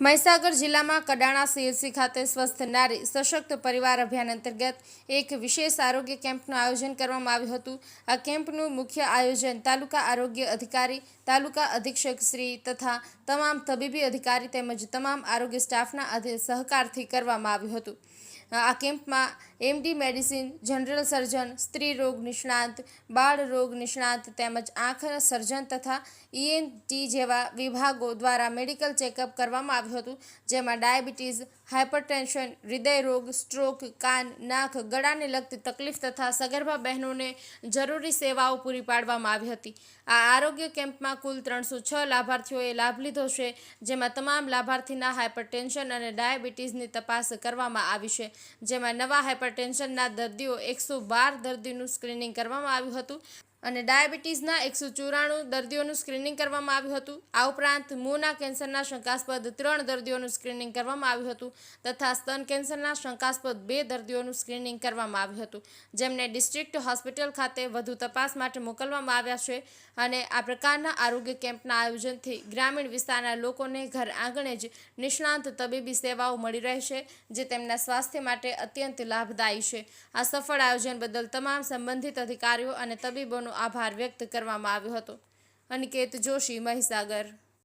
મહીસાગર જિલ્લામાં કડાણા સીએસસી ખાતે સ્વસ્થ નારી સશક્ત પરિવાર અભિયાન અંતર્ગત એક વિશેષ આરોગ્ય કેમ્પનું આયોજન કરવામાં આવ્યું હતું. આ કેમ્પનું મુખ્ય આયોજન તાલુકા આરોગ્ય અધિકારી, તાલુકા અધિક્ષક શ્રી તથા તમામ તબીબી અધિકારી તેમજ તમામ આરોગ્ય સ્ટાફના સહકારથી કરવામાં આવ્યું હતું. આ કેમ્પમાં એમડી મેડિસિન, જનરલ સર્જન, સ્ત્રી રોગ નિષ્ણાંત, બાળ રોગ નિષ્ણાંત તેમજ આંખ સર્જન તથા ઈએનટી જેવા વિભાગો દ્વારા મેડિકલ ચેકઅપ કરવામાં આવ્યું હતું, જેમાં ડાયાબિટીસ હાઇપરટેન્શન હૃદય રોગ, સ્ટ્રોક, કાન, નાક, ગળાને લગતી તકલીફ તથા સગર્ભા બહેનોને જરૂરી સેવાઓ પૂરી પાડવામાં આવી હતી. આ આરોગ્ય કેમ્પમાં કુલ ત્રણસો છ લાભાર્થીઓએ લાભ લીધો છે, જેમાં તમામ લાભાર્થીના હાઇપરટેન્શન અને ડાયાબિટીસની તપાસ કરવામાં આવી છે. જેમાં નવા હાઇપરટેન્શનના દર્દીઓ એકસો બાર દર્દીનું સ્ક્રીનિંગ કરવામાં આવ્યું હતું. અને ડાયાબિટીસના એકસો ચોરાણું દર્દીઓનું સ્ક્રીનિંગ કરવામાં આવ્યું હતું. આ ઉપરાંત મોના કેન્સરના શંકાસ્પદ ત્રણ દર્દીઓનું સ્ક્રીનિંગ કરવામાં આવ્યું હતું તથા સ્તન કેન્સરના શંકાસ્પદ બે દર્દીઓનું સ્ક્રીનિંગ કરવામાં આવ્યું હતું, જેમને ડિસ્ટ્રિક્ટ હોસ્પિટલ ખાતે વધુ તપાસ માટે મોકલવામાં આવ્યા છે અને આ પ્રકારના આરોગ્ય કેમ્પના આયોજનથી ગ્રામીણ વિસ્તારના લોકોને ઘર આંગણે જ નિષ્ણાંત તબીબી સેવાઓ મળી રહેશે, જે તેમના સ્વાસ્થ્ય માટે અત્યંત લાભદાયી છે. આ સફળ આયોજન બદલ તમામ સંબંધિત અધિકારીઓ અને તબીબોનો આભાર વ્યક્ત કરવામાં આવ્યો હતો. અનિકેત જોશી મહીસાગર.